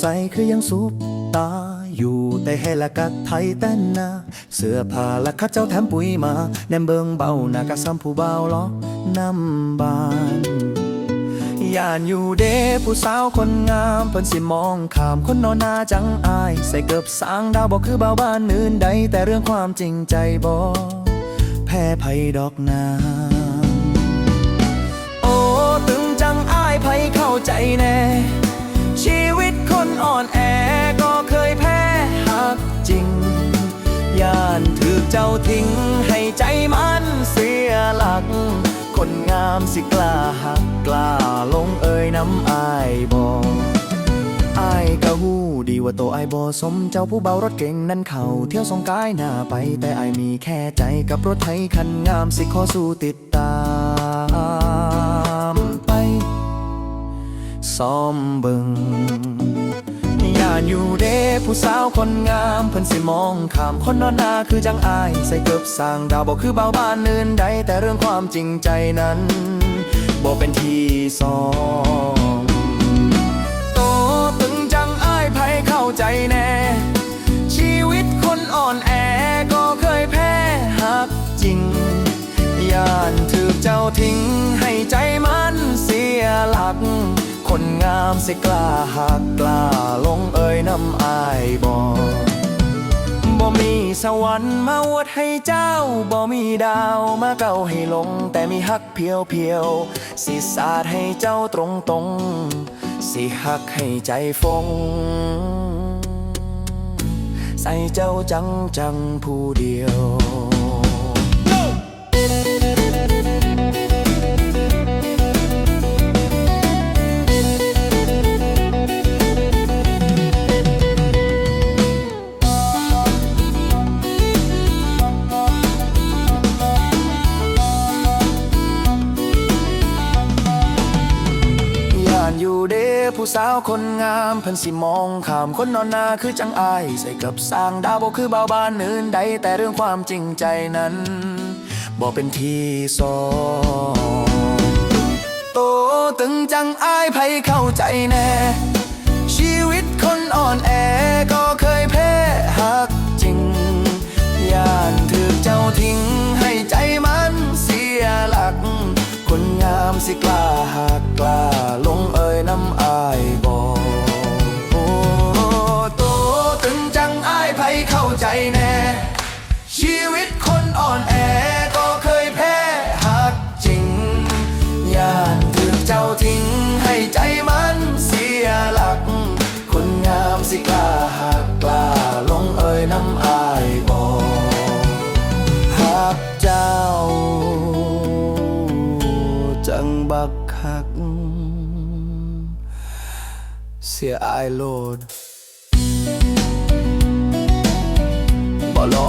ใส่คือยังสูบตา อยู่แต่ให้ละกักไทยแต่นนา เสื้อผ้าละคัดเจ้าแถมปุ๋ยมา แนมเบิงเบาหน้ากะซ้ำผู้เบาล้อนำบานย่านอยู่เด้ผู้สาวคนงามเพิ่นสิมองข้ามคนนอนนาจังอาย ใส่เกือบสางดาวบอกคือเบาบ้านอื่นใด แต่เรื่องความจริงใจบ่แพ้ภัยดอกนา โอ้ ตึงจังอายภัยเข้าใจแน่ สิกล้าหักกล้าลงเอ่ยน้ำอายบอกอายก็หูดีว่าโตวอายบอสมเจ้าผู้เบารถเก่งนั้นเขาเที่ยวสงกายหน้าไปแต่อายมีแค่ใจกับรถไทยคันงามสิขอสู้ติดตามไป ซ้อมเบิงย่านอยู่เด้ผู้สาวคนงามเพิ่นสิมองข้ามคนนอนนาคือจังอาย ใส่เกือบสร้างดาวบอกคือเบาบ้านอื่นใดแต่เรื่องความจริงใจนั้น บอกเป็นที่สองโตตึงจังอ้ายไผเข้าใจแน่ ชีวิตคนอ่อนแอก็เคยแพ้หักจริงย่านถือเจ้าทิ้งให้ใจมันเสียหลัก คนงามสิกล้าหักกล้าลงเอ่ยน้ำอายบอก บ่มีสวรรค์มาอวดให้เจ้าบ่มีดาวมาเก่าให้ลง แต่มีฮักเพียวเพียวสิสาดให้เจ้าตรงตรงสิฮักให้ใจฟง ใส่เจ้าจังจังผู้เดียว อยู่เด้ผู้สาวคนงามเพิ่นสิมองข้ามคนนอนนาคือจังอาย ใส่กับสร้างดาวบ่คือเบาบานอื่นใดแต่เรื่องความจริงใจนั้นบ่เป็นที่สองโตตึงจังอายไผเข้าใจแน่ ชีวิตคนอ่อนแอก็เคยแพ้หักจริงย่านถือเจ้าทิ้งให้ใจมันเสียหลัก คนงามสิกล้าหักกล้า ชีวิตคนอ่อนแอก็เคยแพ้หักจริงย่านถือเจ้าทิ้งให้ใจมันเสียหลัก คนงามสิกล้าหักกล้าลงเอ่ยน้ำอายบอกหักเจ้า จังบักคัก เสียอายโลดบ่รอ